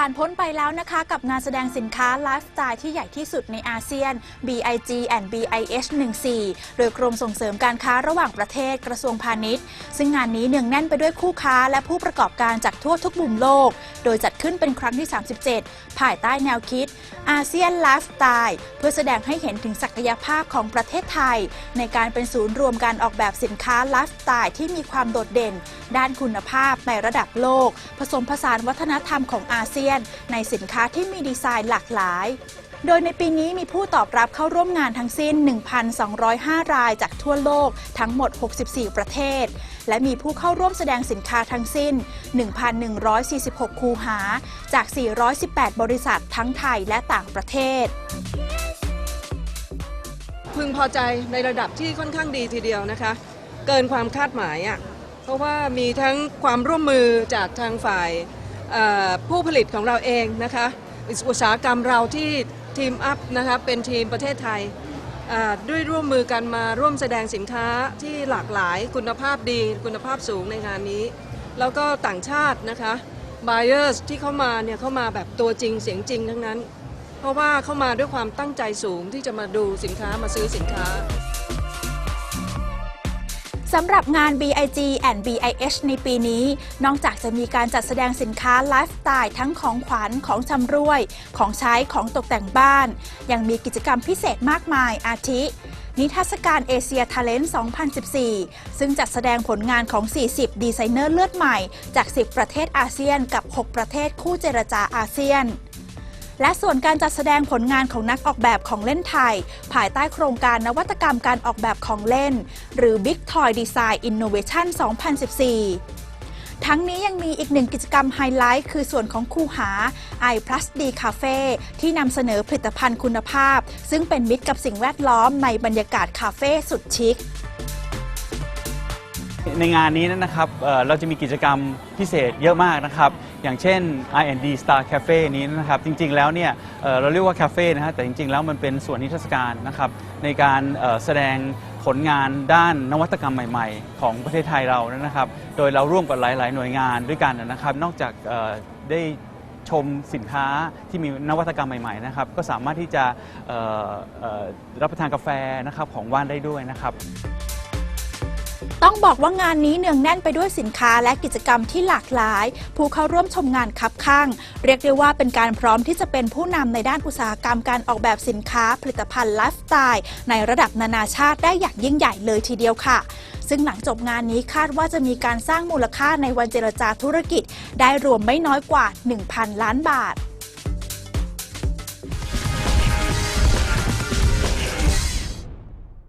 ผ่านพ้นไปแล้วนะคะกับงานแสดงสินค้าไลฟ์สไตล์ที่ใหญ่ที่สุดในอาเซียน BIG and BIH 14โดยกรมส่งเสริมการค้าระหว่างประเทศกระทรวงพาณิชย์ ซึ่งงานนี้เนืองแน่นไปด้วยคู่ค้าและผู้ประกอบการจากทั่วทุกมุมโลก โดยจัดขึ้นเป็นครั้งที่ 37 ภายใต้แนวคิดอาเซียนไลฟ์สไตล์เพื่อแสดงให้เห็นถึงศักยภาพของประเทศไทย ในการเป็นศูนย์รวมการออกแบบสินค้าไลฟ์สไตล์ที่มีความโดดเด่น ด้านคุณภาพในระดับโลก ผสมผสานวัฒนธรรมของอาเซียนในสินค้าที่มีดีไซน์หลากหลาย โดยในปีนี้มีผู้ตอบรับเข้าร่วมงานทั้งสิ้น 1,205 รายจากทั่วโลกทั้งหมด 64 ประเทศ และมีผู้เข้าร่วมแสดงสินค้าทั้งสิ้น 1,146 คูหา จาก 418 บริษัททั้งไทยและต่างประเทศพึงพอใจในระดับที่ค่อนข้างดีทีเดียวนะคะ เกินความคาดหมายอะ่ะเพราะว่ามีทั้งความร่วมมือจากทางฝ่าย ผู้ผลิตของเราเองนะคะอุตสาหกรรมเราที่ทีมอัพนะคะเป็นทีมประเทศไทยด้วยร่วมมือกันมาร่วมแสดงสินค้าที่หลากหลายคุณภาพดีคุณภาพสูงในงานนี้ แล้วก็ต่างชาตินะคะ buyers ที่เข้ามาเนี่ยเข้ามาแบบตัวจริงเสียงจริงทั้งนั้น เพราะว่าเข้ามาด้วยความตั้งใจสูงที่จะมาดูสินค้ามาซื้อสินค้า สำหรับงาน BIG and BIH ในปีนี้ นอกจากจะมีการจัดแสดงสินค้าไลฟ์สไตล์ทั้งของขวัญของชำรวย ของใช้ของตกแต่งบ้าน ยังมีกิจกรรมพิเศษมากมายอาทิ นิทรรศการเอเชียท l e n t 2014 ซึ่งจัดแสดงผลงานของ 40 ดีไซเนอร์เลือดใหม่ จาก 10 ประเทศอาเซียนกับ 6 ประเทศคู่เจรจาอาเซียน และส่วนการจัดแสดงผลงานของนักออกแบบของเล่นไทย ภายใต้โครงการนวัตกรรมการออกแบบของเล่น หรือ Big Toy Design Innovation 2014ทั้งนี้ยังมีอีกหนึ่งกิจกรรมไฮไลท์คือส่วนของคูหา i plus d Cafe ที่นำเสนอผลิตภัณฑ์คุณภาพ ซึ่งเป็นมิตรกับสิ่งแวดล้อมในบรรยากาศคาเฟ่สุดชิค ในงานนี้นะครับเอ่อเราจะมีกิจกรรมพิเศษเยอะมากนะครับ อย่างเช่น R&D Star Cafe นี้นะครับ จริงๆแล้วเนี่ยเอ่อเราเรียกว่าคาเฟ่นะฮะแต่จริงๆแล้วมันเป็นส่วนนิทรรศการนะครับ ในการเอ่อแสดงผลงานด้านนวัตกรรมใหม่ๆ ของประเทศไทยเรานะครับ โดยเราร่วมกับหลายๆ หน่วยงานด้วยกันนะครับ นอกจากเอ่อได้ชมสินค้าที่มีนวัตกรรมใหม่ๆนะครับก็สามารถที่จะเอ่อเอ่อรับประทานกาแฟนะครับของว่านได้ด้วยนะครับ ต้องบอกว่างานนี้เนืองแน่นไปด้วยสินค้าและกิจกรรมที่หลากหลาย ผู้เข้าร่วมชมงานคับข้าง เรียกได้ว่าเป็นการพร้อมที่จะเป็นผู้นำในด้านอุตสาหกรรมการออกแบบสินค้าผลิตภัณฑ์ไลฟ์สไตล์ในระดับนานาชาติได้อย่างยิ่งใหญ่เลยทีเดียวค่ะ ซึ่งหลังจบงานนี้คาดว่าจะมีการสร้างมูลค่าในวันเจรจาธุรกิจ ได้รวมไม่น้อยกว่า 1,000 ล้านบาท